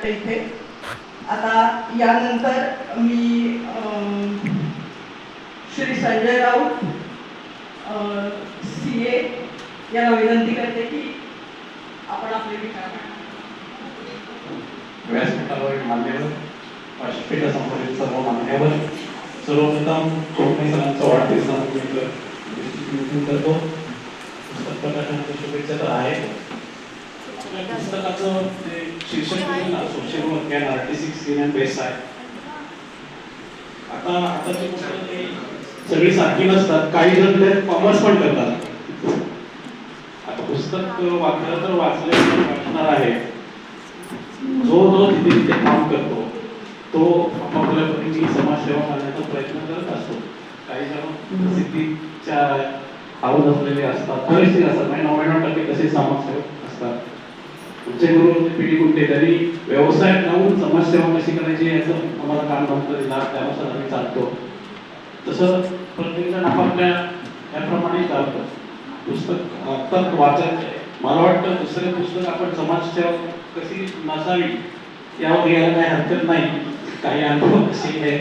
वाटतं इथे. आता यानंतर मी श्री संजय राऊत सी ए याला विनंती करते की आपण आपले विचार व्यासपीठावर मान्यवर संबंधित सर्व मान्यवर सर्वप्रथम कोकणे सरांचा वाढदिवसानिमित्त करतो. पुस्तक प्रकाशनाच्या शुभेच्छा तर आहे पुस्तकाचं ते शीर्षक दिलं ना social work and artistic skin and base आहे आता आताची पुस्तकं सगळी सारखी नसतात. काही जण ते कॉमर्स पण करतात. आता पुस्तक वाचलं तर वाचले वाचणार आहे. जो जो तिथे तिथे काम करतो तो आपापल्या परीने समाजसेवा करण्याचा प्रयत्न करत असतो. काही जण प्रसिद्धीच्या आवड असलेले असतात. बरेचसे असतात. म्हणजे नव्याण्णव टक्के तसे समाजसेवक असतात. पुढचे गुरु पिढी कुठले तरी व्यवसाय लावून समाजसेवा कशी करायची याचं आम्हाला काम नव्हतं दिला त्यानुसार आम्ही चालतो. तसं प्रत्येकजण आपापल्या याप्रमाणे चालतं. पुस्तक आता वाचायचं मला वाटतं दुसरे पुस्तक आपण समाजसेवा कशी नसावी यावर यायला काही हरकत नाही. काही अनुभव कसे आहे